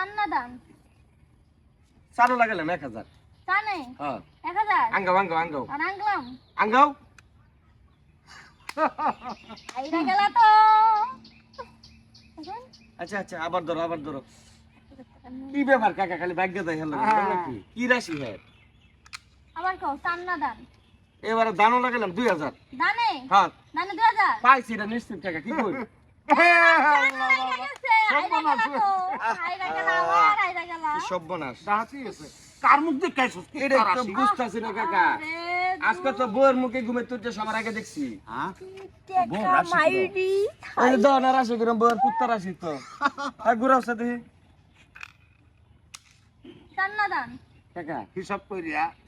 চান দান চারো লাগালাম এক হাজার। চানে? হ্যাঁ। এক হাজার? আঙ্গাও আঙ্গাও আঙ্গাও। আর আনলাম। আঙ্গাও। আইরা গেলা তো। আচ্ছা আচ্ছা আবার ধরো আবার ধরো। কি ব্যাপার কাকা খালি ভাগ্য দেয় হেলো কি কি রাশি হ্যাঁ আবার কও চান না দান এবারে দানও লাগালাম দুই হাজার। দানে? হ্যাঁ। দানে দুই হাজার? পাইছি এটা নিশ্চিত কাকা কি কার মুখ দেখে এটা তো আসি? না কাকা আরে, আজকে তো মুখে আগে দেখছি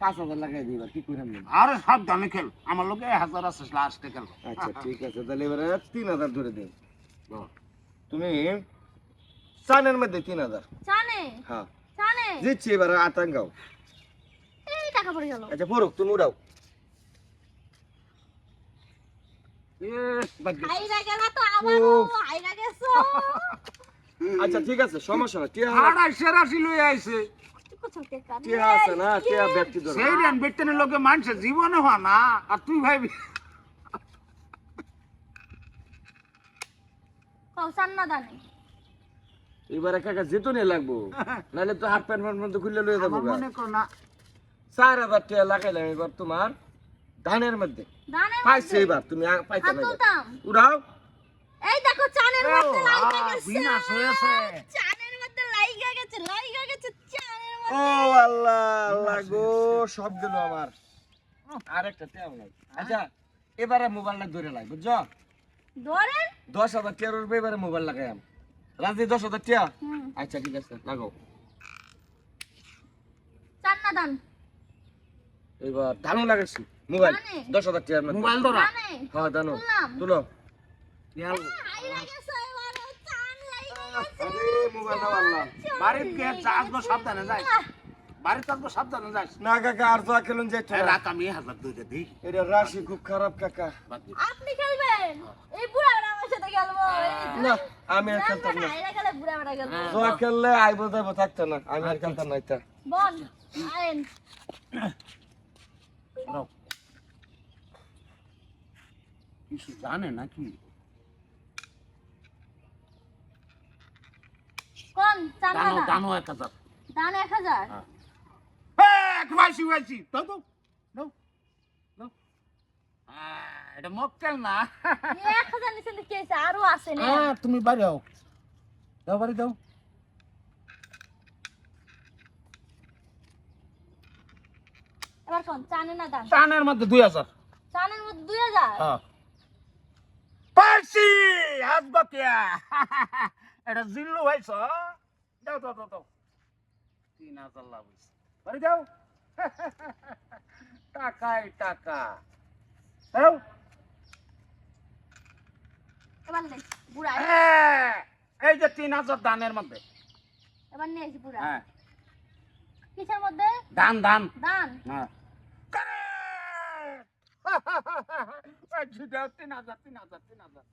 পাঁচ হাজার দিবার কি আরে খেল আমার লোকে হাজার আছে খেল আচ্ছা ঠিক আছে তিন হাজার ধরে দিন তুমি চানের মধ্যে তিন হাজার। চানে? হ্যাঁ। চানে? দিচ্ছি এবারে এই টাকা পড়ে গেল। আচ্ছা পড়ুক তুমি উড়াও। আইরা গেলা তো আবারও আইরা গেছো। আচ্ছা ঠিক আছে সমস্যা না টিয়া আড়াইশো রাশি লই আইছে। টিয়া আছে না টিয়া ব্যক্তি ধরো। সেই রেন বেটেনের লোকে মানুষের জীবনে হওয়া না। আর তুই ভাবি কও না দানে এবারে কাকা যেত নিয়ে লাগবো। নাহলে তো হাফ প্যান্ট প্যান্ট খুললে লয়ে যাব মনে কর না। চার হাজার টিয়া লাগাইলাম এবার তোমার ধানের মধ্যে। পাইছে এবার তুমি আ- না উড়াও এই দেখো চানের মধ্যে লাইগা গেছে। বিনাশ হয়েছে। চানের মধ্যে লাইগা গেছে লাইগা গেছে চানের ও আল্লাহ আল্লাহ গো সব গেল আমার। আরেকটা নাই আচ্ছা এবারে মোবাইলটা ধরে লাগ বুঝছ? ধরেন। দশ হাজার টিয়ার উঠবে এবারে মোবাইল লাগাইম রাজি দশ হাজার টিয়া? আচ্ছা ঠিক আছে লাগাও। চান না দান। এবার ধানও লাগাইছি মোবাইল। দশ হাজার টিয়ার মোবাইল ধরা? দানে হ্যাঁ ধানো তুলো। মোবাইল বাড়ির কে আসব সাবধানে যাই। বাড়িতে আসব সাবধানে যাস। না কাকা আর তো খেলুন যাইতো এই রাত আমি এক হাজার দুইটা দিই। এটা রাশি খুব খারাপ কাকা। আপনি খেলবেন? এই বুড়া আমার সাথে খেলব। না আমি আর খেলতাম না। আইরা গেলে বুড়া বেড়া খেলব। জোয়া খেললে আইবো যাইবো থাকতো না। আমি আর খেলতাম না এটা। বল আইন কিছু জানে নাকি? কোন এক হাজার। দান এক হাজার? এক বাইশি বাইশি দাও দাও দাও। দাও। এটা মক্কেল না। এক হাজার নিচে কি আছে আরও আছে না। হ্যাঁ তুমি বাড়ি যাও দাও বাড়ি দাও। এবার কোন চানে না দান? টানের মধ্যে দুই হাজার। চানের মধ্যে দুই হাজার? হ্যাঁ। পাইছি আসব কিয়া এটা জিল্লু ভাইছ দাও দাও দাও দাও। তিন হাজার লাভ হয়েছে। বাড়ি যাও টাকাই টাকা। দাও এবার নে বুড়া। হ্যাঁ, এই যে তিন হাজার দানের মধ্যে। এবার নে বুড়া। হ্যাঁ। কিসের মধ্যে? দান দান। দান। হ্যাঁ। তিন হাজার তিন হাজার তিন হাজার।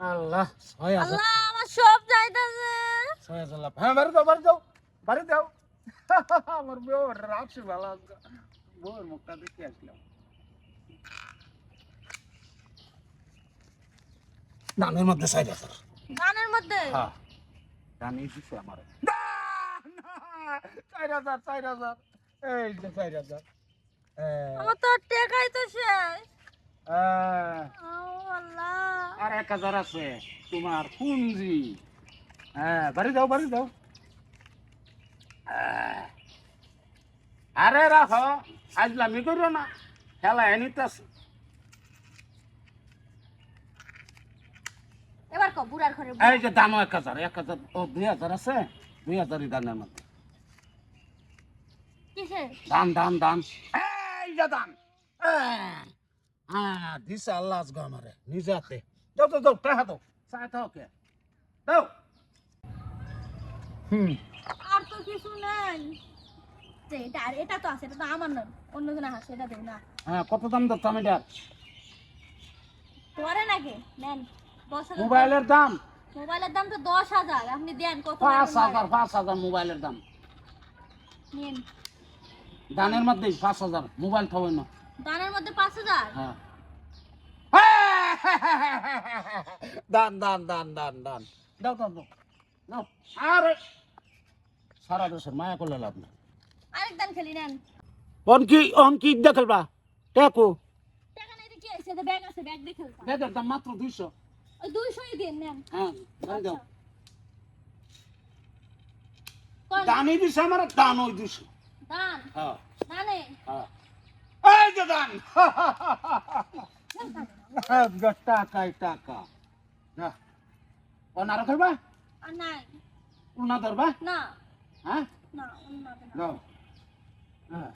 আল্লাহ ছয় হাজার। আল্লাহ আমার সব যাইতাছে। ছয় হাজার লাভ। হ্যাঁ বাড়ি দাও বাড়ি দাও বাড়ি দাও। আমার বউর রাখছি ভালো বউর মুখটা দেখে আসলাম। দানের মধ্যে ছয় হাজার। দানের মধ্যে? হ্যাঁ। দান দিছে আমার। চার হাজার চার হাজার। এই যে চার হাজার। আমার তো টেকাই তো শেষ হ্যাঁ ও আল্লাহ আর এক হাজার আছে। তোমার পুঞ্জি। হ্যাঁ বাড়ি দাও বাড়ি দাও আহ, আরে রাখো আজলামি করো না। খেলা এনিতাস এবার কো বুড়ার ঘরে এই যে দানো এক হাজার এক হাজার ও দুই হাজার আছে? দুই হাজারই দানের মধ্যে। দান দান দান। এই যে দান। হ্যাঁ দিছে আল্লাহ আজকে আমারে নিজে হাতে দাও দাও দাও টাকা দাও চাই কে দাও হুম আর তো কিছু নাই। যে এটা এটা তো আছে এটা তো আমার নয় অন্য আছে এটা দেব না। হ্যাঁ কত দাম ধরতাম এটা? পরে নাকি? নেন। দশ হাজার মোবাইলের দাম। মোবাইলের দাম তো দশ হাজার। আপনি দেন কত পাঁচ হাজার পাঁচ হাজার মোবাইলের দাম। নিন। দানের মধ্যে পাঁচ হাজার মোবাইল থবে না। দানের মধ্যে পাঁচ হাজার? হ্যাঁ। দান দান দান দান দান। দাও দাও দাও। দাও। আরে! সারা দেশের মায়া করলে লাভ না আরেক দান খেলি নেন। অনকি দেখলবা টেকো টাকা নাই কি আছে ব্যাগ আছে ব্যাগ দিয়ে খেলতাম বেদের দাম মাত্র দুইশো। ওই দুইশোই দিন নেন। হ্যাঁ দাও কোন দানই দিছে আমার দান ওই দান? হ্যাঁ। দানে? হ্যাঁ। এই যে দান! টাকাই টাকা না অনার খেলবা আর নাই। উনা ধরবা? না। হ্যাঁ? না অন্য না। দাও। হ্যাঁ।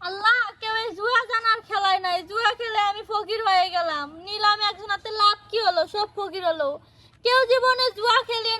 আল্লাহ কেউ এই জুয়া জানার খেলায় নাই। জুয়া খেলে আমি ফকির হয়ে গেলাম। নিলাম একজনাতে লাভ কি হলো? সব ফকির হলো। কেউ জীবনে জুয়া খেলেন